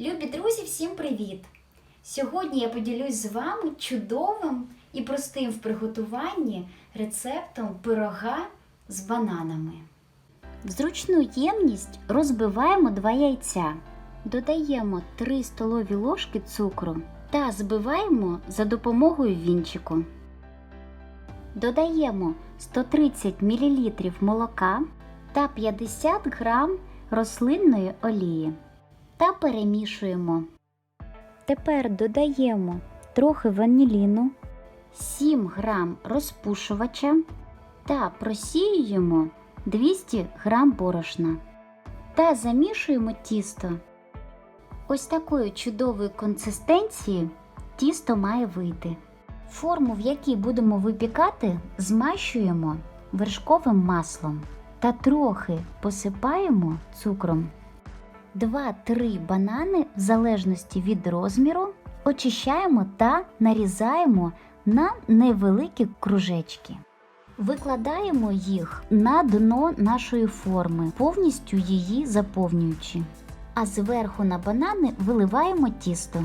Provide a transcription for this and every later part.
Любі друзі, всім привіт! Сьогодні я поділюсь з вами чудовим і простим в приготуванні рецептом пирога з бананами. В зручну ємність розбиваємо 2 яйця, додаємо 3 столові ложки цукру та збиваємо за допомогою вінчику. Додаємо 130 мл молока та 50 г рослинної олії та перемішуємо. Тепер додаємо трохи ваніліну, 7 г розпушувача та просіюємо 200 г борошна та замішуємо тісто. Ось такої чудової консистенції тісто має вийти. Форму, в якій будемо випікати, змащуємо вершковим маслом та трохи посипаємо цукром. 2-3 банани, в залежності від розміру, очищаємо та нарізаємо на невеликі кружечки. Викладаємо їх на дно нашої форми, повністю її заповнюючи. А зверху на банани виливаємо тісто.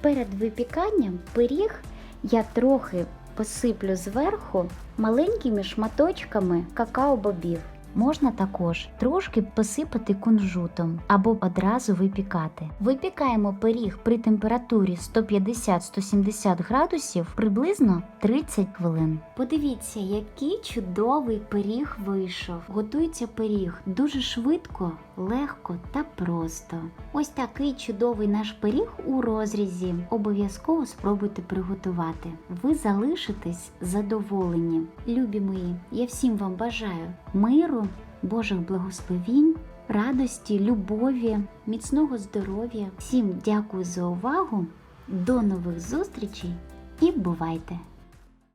Перед випіканням пиріг я трохи посиплю зверху маленькими шматочками какао-бобів. Можна також трошки посипати кунжутом або одразу випікати. Випікаємо пиріг при температурі 150-170 градусів приблизно 30 хвилин. Подивіться, який чудовий пиріг вийшов. Готується пиріг дуже швидко, легко та просто. Ось такий чудовий наш пиріг у розрізі. Обов'язково спробуйте приготувати. Ви залишитесь задоволені. Любі мої, я всім вам бажаю миру, Божих благословінь, радості, любові, міцного здоров'я. Всім дякую за увагу. До нових зустрічей і бувайте!